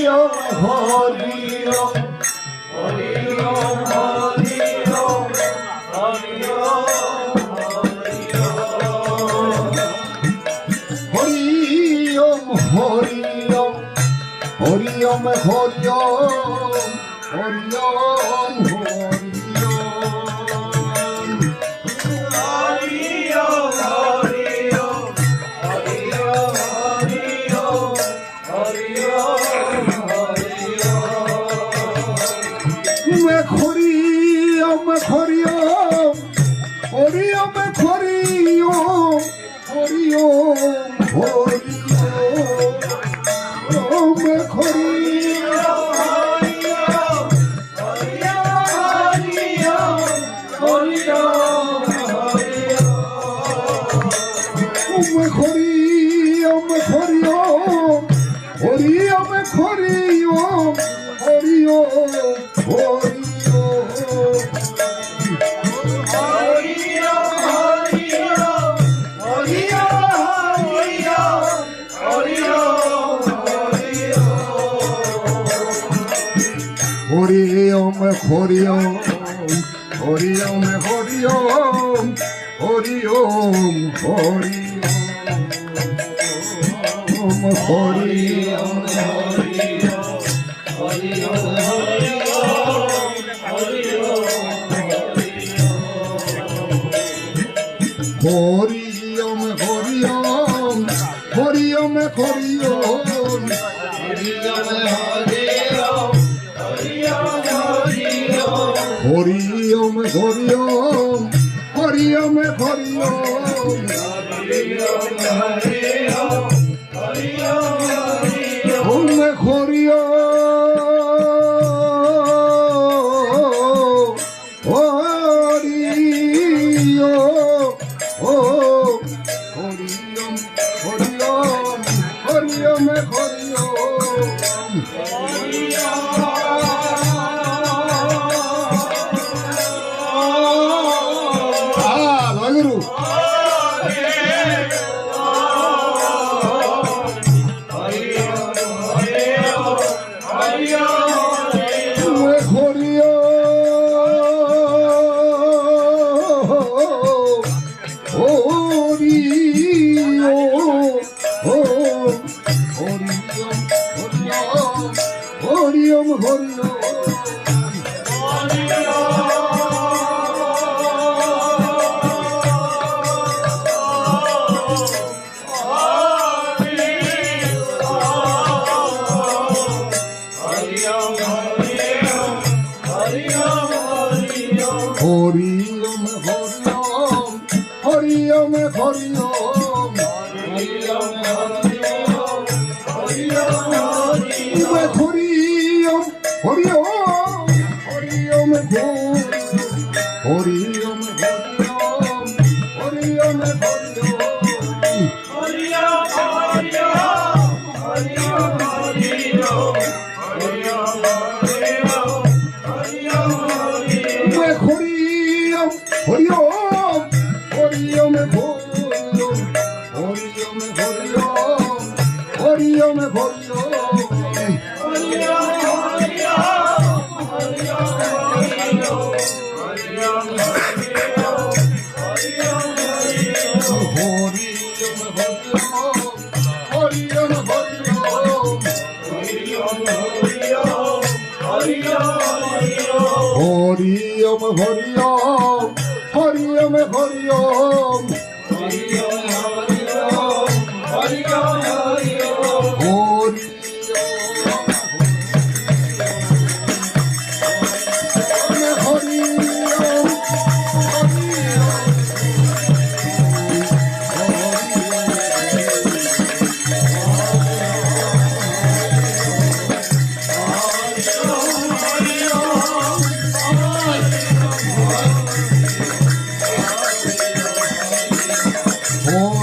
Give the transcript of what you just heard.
হরিম হরিম হরিম Om Hari Om Hari Om খরি Om Hari Om খরি Om Hari Om Hari Om May খরি Om খরি Hari খরি Om Hari Om Hari Om Hari Om Hari Om Hari Om Hari Om Hari Hari Om Hari Om Hari Om Hari Om Om Adiós. Hariom Hariom Hari Om Hari Om Hari Om Hari Om Hariom Hariom Hariom Hariom Hari Om Hari Om Hari Om Oh.